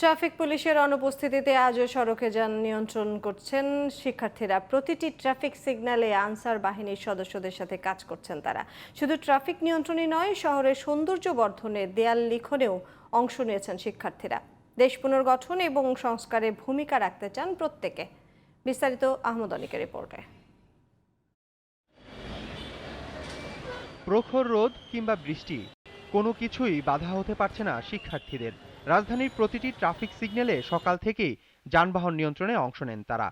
Traffic পুলিশের অনুপস্থিতিতে আজও সড়কে যান নিয়ন্ত্রণ করছেন শিক্ষার্থীরা। প্রতিটি ট্রাফিক সিগন্যালে আনসার বাহিনীর সদস্যদের সাথে কাজ করছেন তারা। শুধু ট্রাফিক নিয়ন্ত্রণই নয়, শহরের সৌন্দর্য বর্ধনে দেয়াল লিখনেও অংশ নিয়েছেন শিক্ষার্থীরা। দেশ পুনর্গঠন এবং সংস্কারে ভূমিকা রাখতে চান প্রত্যেকে। বিস্তারিত আহমদ অনিকের রিপোর্টে। প্রখর রোদ কিংবা বৃষ্টি, কোনো কিছুই বাধা হতে পারছে না শিক্ষার্থীদের। রাজধানীর প্রতিটি ট্রাফিক সিগন্যালে সকাল থেকেই যানবাহন নিয়ন্ত্রণে অংশ নেন তারা।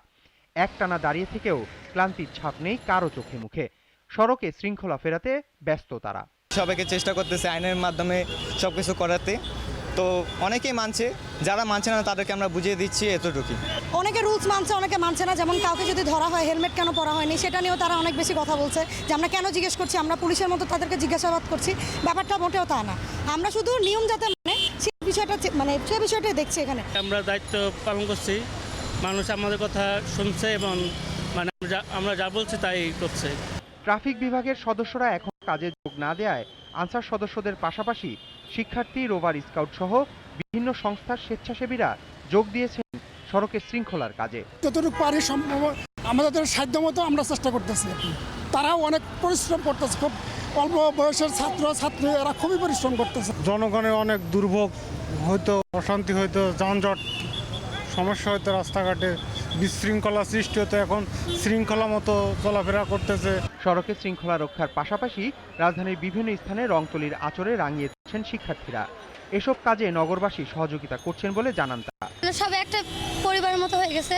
একটানা দাঁড়িয়ে থেকেও ক্লান্তির ছাপ নেই কারও চোখে মুখে। সড়কে শৃঙ্খলা ফেরাতে ব্যস্ত তারা। সবাইকে চেষ্টা করতেছে আইনের মাধ্যমে সব কিছু করাতে। তো অনেকেই মানছে যারা মানছে না তাদেরকে আমরা বুঝিয়ে দিচ্ছি এতটুকুই। অনেকে রুলস মানছে অনেকে মানছে না। যেমন কাউকে যদি ধরা হয় হেলমেট কেন পরা হয়নি সেটা নিয়েও তারা অনেক বেশি কথা বলছে যে আমরা কেন জিজ্ঞেস করছি? আমরা পুলিশের মতো তাদেরকে জিজ্ঞাসাবাদ করছি। ব্যাপারটা মোটেও তা না। আমরা শুধু নিয়ম যাতে মানে বিষয়টা মানে সে বিষয়টাই দেখছি এখানে। আমরা দায়িত্ব পালন করছি। মানুষ আমাদের কথা শুনছে এবং মানে আমরা যা- বলছি তাই করছে। ট্রাফিক বিভাগের সদস্যরা এখন কাজে যোগ না দেয়ায় আনসার সদস্যদের পাশাপাশি শিক্ষার্থী রোভার স্কাউট সহ বিভিন্ন সংস্থার স্বেচ্ছাসেবীরা যোগ দিয়েছেন সড়কের শৃঙ্খলার কাজে। যতটুকু পারি সম্ভব আমাদের সাধ্য মতো আমরা চেষ্টা করতেছি তারাও অনেক পরিশ্রম করতেছে খুব অল্প বয়সের ছাত্র ছাত্রী এরা খুবই পরিশ্রম করতেছে। জনগণের অনেক দুর্ভোগ হয়তো অশান্তি হয়তো যানজট সমস্যা হয়তো রাস্তাঘাটে বিশৃঙ্খলা সৃষ্টি হতো এখন শৃঙ্খলা মতো চলাফেরা করতেছে। সড়কে শৃঙ্খলা রক্ষার পাশাপাশি রাজধানীর বিভিন্ন স্থানে রংতুলির আচরে রাঙিয়ে দিচ্ছেন শিক্ষার্থীরা। এসব কাজে নগরবাসী সহযোগিতা করছেন বলে জানান তারা। সবাই একটা পরিবারের মতো হয়ে গেছে।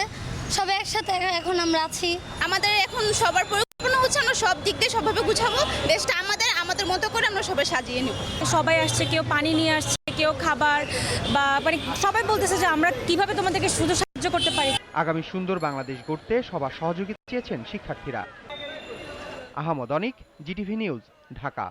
সবাই একসাথে এখন আমরা আছি। আমাদের এখন সবার পরিকল্পনা হচ্ছে আমরা সব দিক দিয়ে সবভাবে গুছাবো। দেশটা আমাদের আমাদের মতো করে আমরা সবাই সাজিয়ে নেব। সবাই আসছে কেউ পানি নিয়ে আসছে কেউ খাবার বা মানে সবাই বলতেছে যে আমরা কীভাবে তোমাদেরকে শুধু সাহায্য করতে পারি। আগামী সুন্দর বাংলাদেশ গড়তে সবার সহযোগিতা চেয়েছেন শিক্ষার্থীরা। Ahmad Anik GTV news Dhaka.